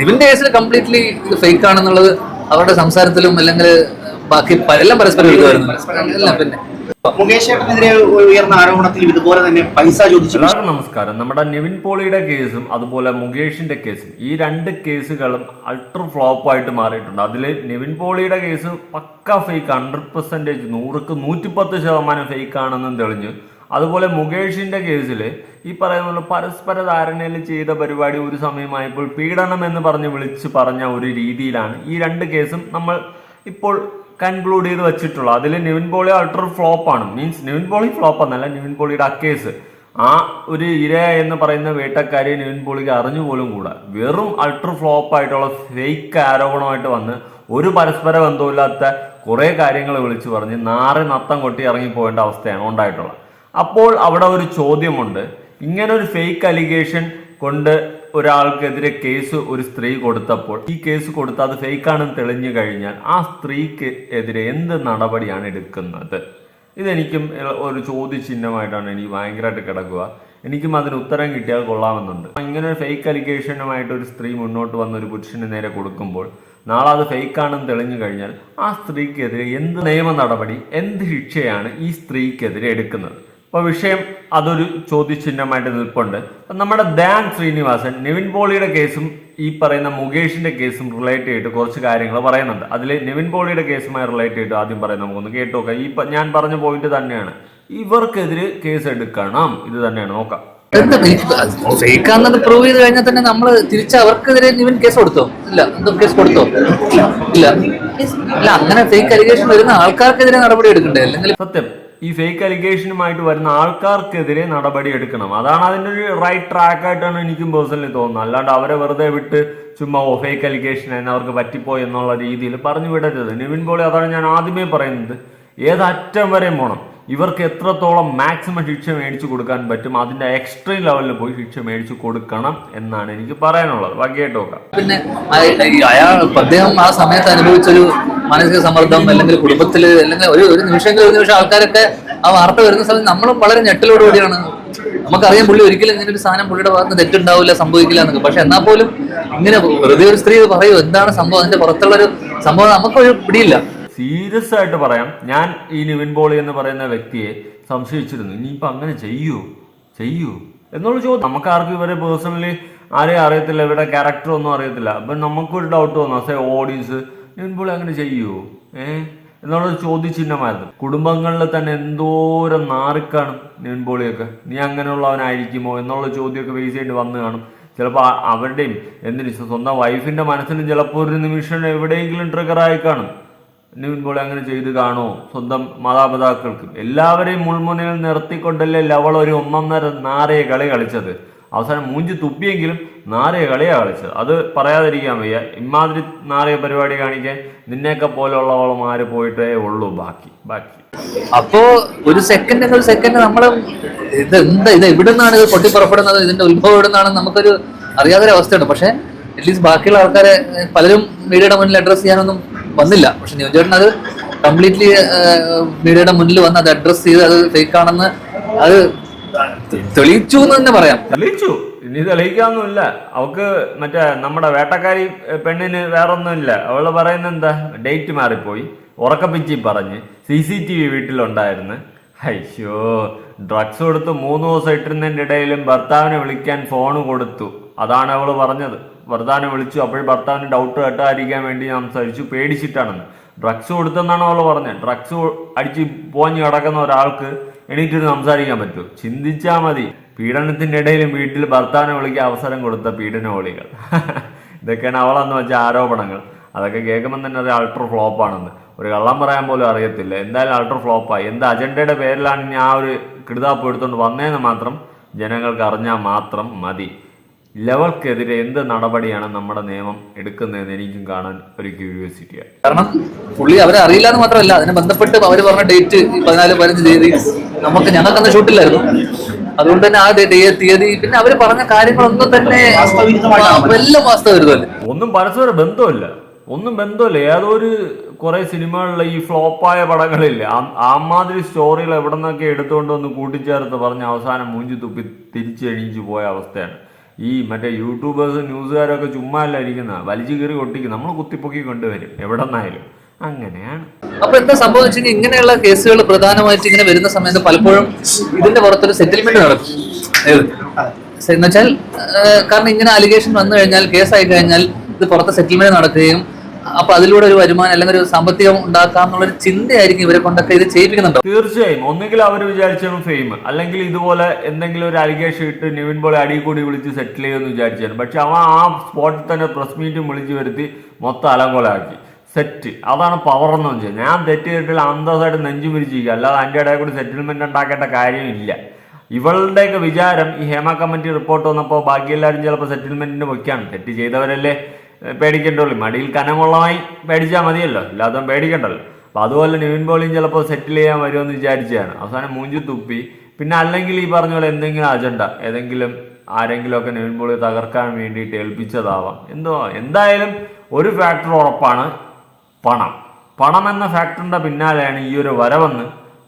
നിവിന്റെ കേസിൽ കംപ്ലീറ്റ്ലി ഇത് ഫേക്ക് ആണെന്നുള്ളത് അവരുടെ സംസാരത്തിലും അല്ലെങ്കിൽ ബാക്കി എല്ലാം പരസ്പരം എഴുതുമായിരുന്നു എല്ലാം പിന്നെ. മുകേഷ് ഏട്ടനെതിരെ ഉയർന്ന ആരോപണത്തിൽ ഇതുപോലെ തന്നെ പൈസ ചോദിച്ചു. നമസ്കാരം. നമ്മുടെ നിവിൻ പോളിയുടെ കേസും അതുപോലെ മുകേഷിന്റെ കേസും ഈ രണ്ട് കേസുകളും അൾട്ര ഫ്ലോപ്പ് ആയിട്ട് മാറിയിട്ടുണ്ട്. അതിൽ നിവിൻ പോളിയുടെ കേസ് പക്ക ഫേക്ക് ഹൺഡ്രഡ് പെർസെന്റേജ് നൂറുക്ക് നൂറ്റിപ്പത്ത് ശതമാനം ഫേക്ക് ആണെന്നും തെളിഞ്ഞു. അതുപോലെ മുകേഷിന്റെ കേസിൽ ഈ പറയുന്ന പരസ്പര ധാരണയിൽ ചെയ്ത പരിപാടി ഒരു സമയമായപ്പോൾ പീഡനം എന്ന് പറഞ്ഞ് വിളിച്ച് പറഞ്ഞ ഒരു രീതിയിലാണ് ഈ രണ്ട് കേസും നമ്മൾ ഇപ്പോൾ കൺക്ലൂഡ് ചെയ്ത് വെച്ചിട്ടുള്ളത്. അതിൽ നിവിൻ പോളി അൾട്ടർ ഫ്ലോപ്പ് ആണ്. മീൻസ് നിവിൻ പോളി ഫ്ലോപ്പ് എന്നല്ല നിവിൻ പോളിയുടെ ആ കേസ്. ആ ഒരു ഇര എന്ന് പറയുന്ന വേട്ടക്കാരിയെ നിവിൻ പോളിക്ക് അറിഞ്ഞു പോലും കൂടാ. വെറും അൾട്ടർ ഫ്ലോപ്പ് ആയിട്ടുള്ള ഫേക്ക് ആരോപണമായിട്ട് വന്ന് ഒരു പരസ്പര ബന്ധമില്ലാത്ത കുറേ കാര്യങ്ങൾ വിളിച്ചു പറഞ്ഞ് നാറി നത്തം കൊട്ടി ഇറങ്ങി പോകേണ്ട അവസ്ഥയാണ് ഉണ്ടായിട്ടുള്ളത്. അപ്പോൾ അവിടെ ഒരു ചോദ്യമുണ്ട്. ഇങ്ങനെ ഒരു ഫേക്ക് അലിഗേഷൻ കൊണ്ട് ഒരാൾക്കെതിരെ കേസ് ഒരു സ്ത്രീ കൊടുത്തപ്പോൾ ഈ കേസ് കൊടുത്ത് അത് ഫേക്കാണെന്ന് തെളിഞ്ഞു കഴിഞ്ഞാൽ ആ സ്ത്രീക്ക് എതിരെ എന്ത് നടപടിയാണ് എടുക്കുന്നത്? ഇതെനിക്കും ഒരു ചോദ്യചിഹ്നമായിട്ടാണ് എനിക്ക് ഭയങ്കരമായിട്ട് കിടക്കുക. എനിക്കും അതിന് ഉത്തരം കിട്ടിയാൽ കൊള്ളാമെന്നുണ്ട്. ഇങ്ങനെ ഒരു ഫേക്ക് അലിഗേഷനുമായിട്ട് ഒരു സ്ത്രീ മുന്നോട്ട് വന്ന ഒരു പുരുഷന് നേരെ കൊടുക്കുമ്പോൾ നാളെ അത് ഫേക്കാണെന്ന് തെളിഞ്ഞു കഴിഞ്ഞാൽ ആ സ്ത്രീക്കെതിരെ എന്ത് നിയമ നടപടി എന്ത് ശിക്ഷയാണ് ഈ സ്ത്രീക്കെതിരെ എടുക്കുന്നത്? അപ്പോൾ വിഷയം അതൊരു ചോദ്യചിഹ്നമായിട്ട് നിൽപ്പുണ്ട്. നമ്മുടെ ദാൻ ശ്രീനിവാസൻ നിവിൻ പോളിയുടെ കേസും ഈ പറയുന്ന മുകേഷിന്റെ കേസും റിലേറ്റ് ചെയ്തിട്ട് കുറച്ച് കാര്യങ്ങൾ പറയുന്നുണ്ട്. അതിൽ നിവിൻ പോളിയുടെ കേസുമായി റിലേറ്റ് ചെയ്തിട്ട് ആദ്യം പറയാം നമുക്കൊന്ന് കേട്ടു നോക്കാം. ഈ ഞാൻ പറഞ്ഞ പോയിന്റ് തന്നെയാണ്. ഇവർക്കെതിരെ കേസ് എടുക്കണം. ഇത് തന്നെയാണ്. നോക്കാം. എന്താ ഫേക്ക് ആണെന്നത് പ്രൂവ് ചെയ്ത് കഴിഞ്ഞാൽ തന്നെ നമ്മൾ തിരിച്ച് അവർക്കെതിരെ നിവിൻ കേസ് കൊടുത്തോ? ഇല്ല. എന്തോ കേസ് കൊടുത്തോ? ഇല്ല. ഇല്ല അങ്ങനെ ഫേക്ക് അലിഗേഷൻ വരുന്ന ആൾക്കാർക്കെതിരെ നടപടി എടുക്കണ്ടേ? അല്ലെങ്കിൽ സത്യം. ഈ ഫേക്ക് അലിഗേഷനുമായിട്ട് വരുന്ന ആൾക്കാർക്കെതിരെ നടപടി എടുക്കണം. അതാണ് അതിന്റെ ഒരു റൈറ്റ് ട്രാക്കായിട്ടാണ് എനിക്കും പേഴ്സണലി തോന്നുന്നത്. അല്ലാണ്ട് അവരെ വെറുതെ വിട്ട് ചുമ്മാ ഓ ഫേക്ക് അലിഗേഷൻ എന്നെ അവർക്ക് പറ്റിപ്പോയി എന്നുള്ള രീതിയിൽ പറഞ്ഞു വിടരുത്. നിവിൻ പോളി അതാണ് ഞാൻ ആദ്യമേ പറയുന്നത്. ഏതറ്റം വരെയും പോകണം ഇവർക്ക് എത്രത്തോളം മാക്സിമം ശിക്ഷ മേടിച്ചു കൊടുക്കാൻ പറ്റും അതിന്റെ എക്സ്ട്രീം ലെവലിൽ പോയി ശിക്ഷ മേടിച്ചു കൊടുക്കണം എന്നാണ് എനിക്ക് പറയാനുള്ളത്. ബാക്കിയായിട്ട് നോക്കാം. പിന്നെ അയ- അയാൾ അദ്ദേഹം ആ സമയത്ത് അനുഭവിച്ചൊരു മാനസിക സമ്മർദ്ദം അല്ലെങ്കിൽ കുടുംബത്തിൽ അല്ലെങ്കിൽ ഒരു ഒരു നിമിഷമെങ്കിലും ഒരു നിമിഷം ആൾക്കാരൊക്കെ ആ വാർത്ത വരുന്ന സമയത്ത് നമ്മളും വളരെ ഞെട്ടലോടുകൂടിയാണ് നമുക്കറിയാം പുള്ളി ഒരിക്കലും ഇങ്ങനെ ഒരു സാധനം പുള്ളിയുടെ ഭാഗത്ത് തെറ്റുണ്ടാവില്ല സംഭവിക്കില്ല എന്നൊക്കെ. പക്ഷെ എന്നാൽ പോലും ഇങ്ങനെ വെറുതെ ഒരു സ്ത്രീ പറയൂ എന്താണ് സംഭവം? അതിന്റെ പുറത്തുള്ള ഒരു സംഭവം നമുക്കൊരു പിടിയില്ല. സീരിയസ് ആയിട്ട് പറയാം. ഞാൻ ഈ നിവിൻ പോളി എന്ന് പറയുന്ന വ്യക്തിയെ സംശയിച്ചിരുന്നു. ഇനിയിപ്പോൾ അങ്ങനെ ചെയ്യൂ ചെയ്യൂ എന്നുള്ള ചോദ്യം. നമുക്ക് ആർക്കും ഇവരെ പേഴ്സണലി ആരെയും അറിയത്തില്ല ഇവരുടെ ക്യാരക്ടർ ഒന്നും അറിയത്തില്ല. അപ്പം നമുക്കൊരു ഡൗട്ട് തോന്നും ഓഡിയൻസ് പോളി അങ്ങനെ ചെയ്യൂ? ഏ? എന്നുള്ളത് ചോദ്യചിഹ്നമായിരുന്നു. കുടുംബങ്ങളിൽ തന്നെ എന്തോരം നാറിക്കാണും നീൻപോളിയൊക്കെ പോളിയൊക്കെ നീ അങ്ങനെയുള്ളവനായിരിക്കുമോ എന്നുള്ള ചോദ്യമൊക്കെ ഫേസ് ചെയ്യേണ്ടി വന്നു കാണും. ചിലപ്പോൾ അവരുടെയും എന്തിനു സ്വന്തം വൈഫിന്റെ മനസ്സിലും ചിലപ്പോൾ ഒരു നിമിഷം എവിടെയെങ്കിലും ട്രിഗറായി കാണും. നീൻപോളി അങ്ങനെ ചെയ്ത് കാണുമോ സ്വന്തം മാതാപിതാക്കൾക്കും. എല്ലാവരെയും മുൾമുനയിൽ നിർത്തിക്കൊണ്ടല്ലേ ലവൾ ഒരു ഒന്നൊന്നര നാറിയ കളി കളിച്ചത്. അവസാനം മൂഞ്ചി തുപ്പിയെങ്കിലും നാറിയ കളിയാ കളിച്ചത്. അത് പറയാതിരിക്കാൻ വയ്യ. ഇമാതിരി നാറിയ പരിപാടി കാണിക്കാൻ നിന്നെയൊക്കെ പോലെയുള്ളവളമാര് പോയിട്ടേ ഉള്ളൂ. ബാക്കി ബാക്കി. അപ്പോ ഒരു സെക്കൻഡ് ഒരു സെക്കൻഡ് നമ്മൾ ഇത് എന്താ ഇത് എവിടെ നിന്നാണ് ഇത് പൊട്ടിപ്പുറപ്പെടുന്നത്? ഇതിന്റെ ഉത്ഭവം എവിടെ നിന്നാണ് നമുക്കൊരു അറിയാത്തൊരു അവസ്ഥയുണ്ട് പക്ഷെ അറ്റ്ലീസ്റ്റ് ബാക്കിയുള്ള ആൾക്കാരെ പലരും മീഡിയയുടെ മുന്നിൽ അഡ്രസ് ചെയ്യാനൊന്നും വന്നില്ല. പക്ഷെ ന്യൂജേട്ടൻ അത് കംപ്ലീറ്റ്ലി മീഡിയയുടെ മുന്നിൽ വന്ന് അത് അഡ്രസ് ചെയ്ത് അത് ഫേക്ക് ആണെന്ന് അത് തെളിയിച്ചു എന്ന് തന്നെ പറയാം. തെളിയിച്ചു. ഇനി തെളിയിക്കാനൊന്നുമില്ല. അവക്ക് മറ്റേ നമ്മുടെ വേട്ടക്കാരി പെണ്ണിന് വേറൊന്നുമില്ല. അവൾ പറയുന്ന എന്താ ഡേറ്റ് മാറിപ്പോയി. ഉറക്കപ്പിച്ചി പറഞ്ഞ് സി സി ടി വി വീട്ടിലുണ്ടായിരുന്നു. അയ്യോ ഡ്രഗ്സ് കൊടുത്ത് മൂന്ന് ദിവസം ഇട്ടിരുന്നതിന്റെ ഇടയിലും ഭർത്താവിനെ വിളിക്കാൻ ഫോൺ കൊടുത്തു. അതാണ് അവൾ പറഞ്ഞത്. ഭർത്താവിനെ വിളിച്ചു. അപ്പോൾ ഭർത്താവിന് ഡൗട്ട് കേട്ടാതിരിക്കാൻ വേണ്ടി ഞാൻ സംസാരിച്ചു. പേടിച്ചിട്ടാണെന്ന്. ഡ്രഗ്സ് കൊടുത്തെന്നാണ് അവൾ പറഞ്ഞത്. ഡ്രഗ്സ് അടിച്ച് പോഞ്ഞ് കിടക്കുന്ന ഒരാൾക്ക് എണീറ്റിട്ട് സംസാരിക്കാൻ പറ്റൂ. ചിന്തിച്ചാൽ മതി. പീഡനത്തിന്റെ ഇടയിലും വീട്ടിൽ ഭർത്താവിനെ വിളിക്കാൻ അവസരം കൊടുത്ത പീഡനവളികൾ. ഇതൊക്കെയാണ് അവളെന്ന് വെച്ച ആരോപണങ്ങൾ. അതൊക്കെ കേൾക്കുമ്പോൾ തന്നെ ഒരു അൾട്ര ഫ്ലോപ്പാണെന്ന് ഒരു കള്ളം പറയാൻ പോലും അറിയത്തില്ല. എന്തായാലും അൾട്ര ഫ്ലോപ്പായി എന്ത് അജണ്ടയുടെ പേരിലാണ് ഞാൻ ആ ഒരു കിടുതാപ്പ് എടുത്തുകൊണ്ട് വന്നതെന്ന് മാത്രം ജനങ്ങൾക്ക് അറിഞ്ഞാൽ മാത്രം മതി. ലെവൽക്കെതിരെ എന്ത് നടപടിയാണ് നമ്മുടെ നിയമം എടുക്കുന്നതെന്ന് എനിക്കും കാണാൻ ഒരു ക്യൂരിയോസിറ്റിയാണ് കാരണം പുള്ളി അവരെ അറിയില്ല എന്ന് മാത്രമല്ല അതിനെ ബന്ധപ്പെട്ട് അവർ പറഞ്ഞ ഡേറ്റ് പതിനാല് പതിനഞ്ച് തീയതി നമുക്ക് ഞങ്ങൾക്ക് അന്ന് ഷൂട്ടില്ലായിരുന്നു അതുകൊണ്ട് തന്നെ ആ തീയതി പിന്നെ അവർ പറഞ്ഞ കാര്യങ്ങളൊന്നും തന്നെ എല്ലാം വാസ്തവരുതല്ലേ ഒന്നും പരസ്പര ബന്ധമില്ല ഒന്നും ബന്ധമില്ല ഏതൊരു കുറെ സിനിമകളിലെ ഈ ഫ്ലോപ്പായ പടങ്ങളില്ല ആമാതിരി സ്റ്റോറികൾ എവിടെ നിന്നൊക്കെ എടുത്തുകൊണ്ട് വന്ന് കൂട്ടിച്ചേർത്ത് പറഞ്ഞ് അവസാനം മൂഞ്ചി തുപ്പി തിരിച്ചെണീച്ചു പോയ അവസ്ഥയാണ്. ഈ മറ്റേ യൂട്യൂബേഴ്സും ന്യൂസുകാരൊക്കെ ചുമ്മാ അല്ല ഇരിക്കുന്ന വലിച്ചു കീറി ഒട്ടിക്കും നമ്മൾ കുത്തിപ്പൊക്കി കൊണ്ടുവരും എവിടെ നിന്നായാലും അങ്ങനെയാണ്. അപ്പൊ എന്താ സംഭവം വെച്ചാൽ ഇങ്ങനെയുള്ള കേസുകൾ പ്രധാനമായിട്ട് ഇങ്ങനെ വരുന്ന സമയത്ത് പലപ്പോഴും ഇതിന്റെ പുറത്തൊരു സെറ്റിൽമെന്റ് നടക്കും. എന്നുവെച്ചാൽ കാരണം ഇങ്ങനെ അലിഗേഷൻ വന്നു കഴിഞ്ഞാൽ കേസായി കഴിഞ്ഞാൽ ഇത് പുറത്ത് സെറ്റിൽമെന്റ് നടക്കുകയും അപ്പൊ അതിലൂടെ ഒരു വരുമാനം അല്ലെങ്കിൽ ഒരു സാമ്പത്തികം ഉണ്ടാക്കാം എന്നുള്ളൊരു ചിന്തയായിരിക്കും ഇവരെ കൊണ്ടൊക്കെ ഇത് ചെയ്യിപ്പിക്കുന്നുണ്ടോ? തീർച്ചയായും. ഒന്നുകിൽ അവർ വിചാരിച്ചാലും ഫെയിം അല്ലെങ്കിൽ ഇതുപോലെ എന്തെങ്കിലും ഒരു അലിഗേഷൻ ഇട്ട് നിവിൻ പോലെ അടി കൂടി വിളിച്ച് സെറ്റിൽ ചെയ്യുമെന്ന് വിചാരിച്ചാലും പക്ഷെ അവൻ ആ സ്പോട്ടിൽ തന്നെ പ്രസ് മീറ്റും വിളിച്ചു വരുത്തി മൊത്തം അലങ്കോലാക്കി. സെറ്റ് അതാണ് പവർ എന്ന് വെച്ചാൽ ഞാൻ തെറ്റ് ചെയ്തിട്ടില്ല അന്തസ്സായിട്ട് നെഞ്ചു പിരിച്ചിരിക്കുക അല്ലാതെ അതിന്റെ ഇടയിൽ കൂടി സെറ്റിൽമെന്റ് ഉണ്ടാക്കേണ്ട കാര്യമില്ല. ഇവളുടെയൊക്കെ വിചാരം ഈ ഹേമ കമ്മിറ്റി റിപ്പോർട്ട് വന്നപ്പോൾ ബാക്കിയെല്ലാവരും ചിലപ്പോൾ സെറ്റിൽമെന്റിന് വയ്ക്കാണ് തെറ്റ് ചെയ്തവരല്ലേ? പേടിക്കണ്ടുള്ളൂ മടിയിൽ കനമുള്ളമായി പേടിച്ചാൽ മതിയല്ലോ. ഇല്ലാത്തവൻ പേടിക്കണ്ടല്ലോ. അപ്പോൾ അതുപോലെ നിവിൻ പോളിയും ചിലപ്പോൾ സെറ്റിൽ ചെയ്യാൻ വരുമെന്ന് വിചാരിച്ചതാണ്. അവസാനം മൂഞ്ചി തുപ്പി. പിന്നെ അല്ലെങ്കിൽ ഈ പറഞ്ഞ പോലെ എന്തെങ്കിലും അജണ്ട ഏതെങ്കിലും ആരെങ്കിലുമൊക്കെ നിവിൻ പോളി തകർക്കാൻ വേണ്ടിയിട്ട് ഏൽപ്പിച്ചതാവാം. എന്തോ എന്തായാലും ഒരു ഫാക്ടർ ഉറപ്പാണ് പണം. പണം എന്ന ഫാക്ടറിന്റെ പിന്നാലെയാണ് ഈ ഒരു വരവെന്ന്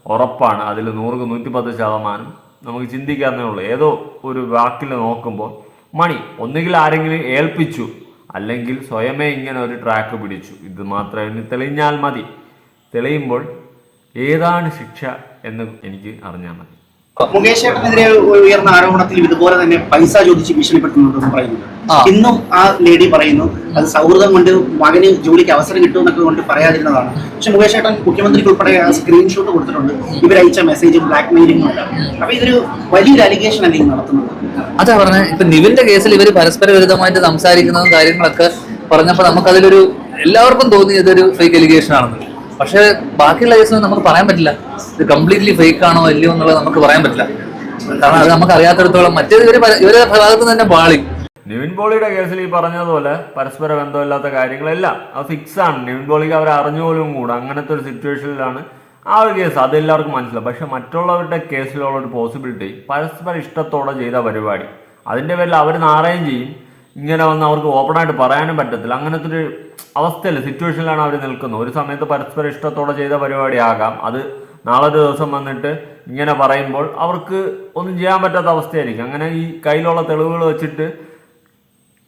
ഉറപ്പാണ്. അതിൽ നൂറുക്ക് നൂറ്റിപ്പത്ത് ശതമാനം നമുക്ക് ചിന്തിക്കാവുന്നേ ഉള്ളൂ. ഏതോ ഒരു വാക്കിൽ നോക്കുമ്പോൾ മണി ഒന്നുകിൽ ആരെങ്കിലും ഏൽപ്പിച്ചു അല്ലെങ്കിൽ സ്വയമേ ഇങ്ങനെ ഒരു ട്രാക്ക് പിടിച്ചു. ഇത് മാത്രമേ തെളിഞ്ഞാൽ മതി. തെളിയുമ്പോൾ ഏതാണ് ശിക്ഷ എന്ന് എനിക്ക് അറിഞ്ഞാൽ മതി. മുകേഷ് ചേട്ടനെതിരെ ഉയർന്ന ആരോപണത്തിൽ ഇതുപോലെ തന്നെ പൈസ ചോദിച്ച് ഭീഷണിപ്പെടുത്തുന്നുണ്ടെന്ന് പറയുന്നുണ്ട്. ഇന്നും ആ ലേഡി പറയുന്നു അത് സൗഹൃദം കൊണ്ട് മകന് ജോലിക്ക് അവസരം കിട്ടുമെന്നൊക്കെ കൊണ്ട് പറയാതിരുന്നതാണ്. പക്ഷെ മുകേഷ് ചേട്ടൻ മുഖ്യമന്ത്രിക്ക് ഉൾപ്പെടെ സ്ക്രീൻഷോട്ട് കൊടുത്തിട്ടുണ്ട്. ഇവരയച്ച മെസ്സേജും ബ്ലാക്ക് മെയിലിംഗും ഉണ്ട് അപ്പൊ ഇതൊരു വലിയൊരു അലിഗേഷൻ അല്ലേ ഈ നടത്തുന്നത്? അതാ പറഞ്ഞ ഇപ്പൊ നിവിന്റെ കേസിൽ ഇവർ പരസ്പര വിരുദ്ധമായിട്ട് സംസാരിക്കുന്നതും കാര്യങ്ങളൊക്കെ പറഞ്ഞപ്പോ നമുക്കതിലൊരു എല്ലാവർക്കും തോന്നിയത് ഒരു ഫേക്ക് അലിഗേഷൻ ആണെന്ന്. പക്ഷെ ബാക്കിയുള്ള കേസ് നമുക്ക് പറയാൻ പറ്റില്ല. ഇത് കംപ്ലീറ്റ്ലി ഫേക്ക് ആണോ അല്ലയോ എന്നുള്ളത് നമുക്ക് പറയാൻ പറ്റില്ല. കാരണം അത് നമുക്ക് അറിയാത്തടത്തോളം മറ്റേത് ഇവർ പര- ഇവരെ ഭാഗത്ത് തന്നെ പാളി നിവിൻ പോളിയുടെ കേസിൽ ഈ പറഞ്ഞതുപോലെ പരസ്പര ബന്ധമില്ലാത്ത കാര്യങ്ങളെല്ലാം അത് ഫിക്സ് ആണ്. നിവിൻ പോളിക്ക് അവർ അറിഞ്ഞുപോലും കൂടെ. അങ്ങനത്തെ ഒരു സിറ്റുവേഷനിലാണ് ആ ഒരു കേസ്. അത് എല്ലാവർക്കും മനസ്സിലാവും. പക്ഷെ മറ്റുള്ളവരുടെ കേസിലുള്ള ഒരു പോസിബിലിറ്റി പരസ്പര ഇഷ്ടത്തോടെ ചെയ്ത പരിപാടി. അതിന്റെ പേരിൽ അവർ നാറയും ചെയ്യും. ഇങ്ങനെ വന്ന് അവർക്ക് ഓപ്പണായിട്ട് പറയാനും പറ്റത്തില്ല. അങ്ങനത്തെ ഒരു അവസ്ഥയല്ല സിറ്റുവേഷനിലാണ് അവർ നിൽക്കുന്നത്. ഒരു സമയത്ത് പരസ്പര ഇഷ്ടത്തോടെ ചെയ്ത പരിപാടിയാകാം അത് നാളെ ഒരു ദിവസം വന്നിട്ട് ഇങ്ങനെ പറയുമ്പോൾ അവർക്ക് ഒന്നും ചെയ്യാൻ പറ്റാത്ത അവസ്ഥയായിരിക്കും. അങ്ങനെ ഈ കയ്യിലുള്ള തെളിവുകൾ വെച്ചിട്ട്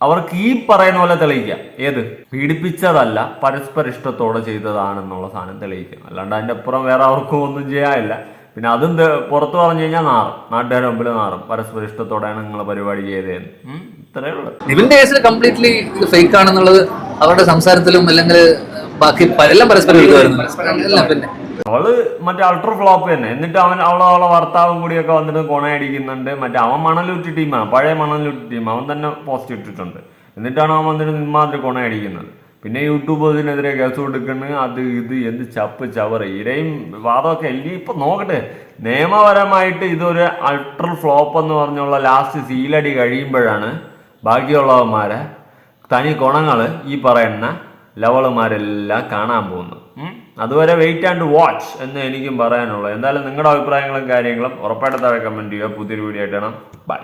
അവർക്ക് ഈ പറയുന്ന പോലെ തെളിയിക്കാം. ഏത്? പീഡിപ്പിച്ചതല്ല പരസ്പര ഇഷ്ടത്തോടെ ചെയ്തതാണെന്നുള്ള സാധനം തെളിയിക്കാം. അല്ലാണ്ട് അതിന്റെ അപ്പുറം വേറെ അവർക്കും ഒന്നും ചെയ്യാനില്ല. പിന്നെ അതെന്ത് പുറത്ത് പറഞ്ഞു കഴിഞ്ഞാൽ നാറും. നാട്ടുകാരുടെ മുമ്പിൽ നാറും. പരസ്പര ഇഷ്ടത്തോടെയാണ് നിങ്ങൾ പരിപാടി ചെയ്തതെന്ന്. ഇത്രയേ ഉള്ളൂ. കേസിൽ കംപ്ലീറ്റ്ലി ഇത് ഫേക്ക് ആണെന്നുള്ളത് അവരുടെ സംസാരത്തിലും അല്ലെങ്കിൽ ബാക്കി എല്ലാം പരസ്പര എല്ലാം പിന്നെ. അവൾ മറ്റേ അൾട്ര ഫ്ലോപ്പ് തന്നെ. എന്നിട്ട് അവൻ അവളെ അവളെ ഭർത്താവും കൂടിയൊക്കെ വന്നിട്ട് കൊണയടിക്കുന്നുണ്ട് മറ്റേ അവൻ മണലുറ്റി ടീമാണ് പഴയ മണലുറ്റി ടീം അവൻ തന്നെ പോസ്റ്റ് ഇട്ടിട്ടുണ്ട്. എന്നിട്ടാണ് അവൻ വന്നിട്ട് നിന്മാതിരി കൊണയടിക്കുന്നത് പിന്നെ യൂട്യൂബേഴ്സിനെതിരെ കേസ് കൊടുക്കുന്നു അത് ഇത് എന്ത് ചപ്പ് ചവറ്. ഇരയും വാദമൊക്കെ ഇനി ഇപ്പൊ നോക്കട്ടെ നിയമപരമായിട്ട് ഇതൊരു അൾട്ര ഫ്ലോപ്പ് എന്ന് പറഞ്ഞുള്ള ലാസ്റ്റ് സീലടി കഴിയുമ്പോഴാണ് ബാക്കിയുള്ളവന്മാരെ തനി ഗുണങ്ങൾ ഈ പറയുന്ന ലവളുമാരെല്ലാം കാണാൻ പോകുന്നു അതുവരെ വെയിറ്റ് ആൻഡ് വാച്ച് എന്ന് എനിക്കും പറയാനുള്ളൂ. എന്തായാലും നിങ്ങളുടെ അഭിപ്രായങ്ങളും കാര്യങ്ങളും ഉറപ്പായിട്ട് താഴെ കമന്റ് ചെയ്യുക. പുതിയൊരു വീഡിയോ ആയിട്ടാണ് ബൈ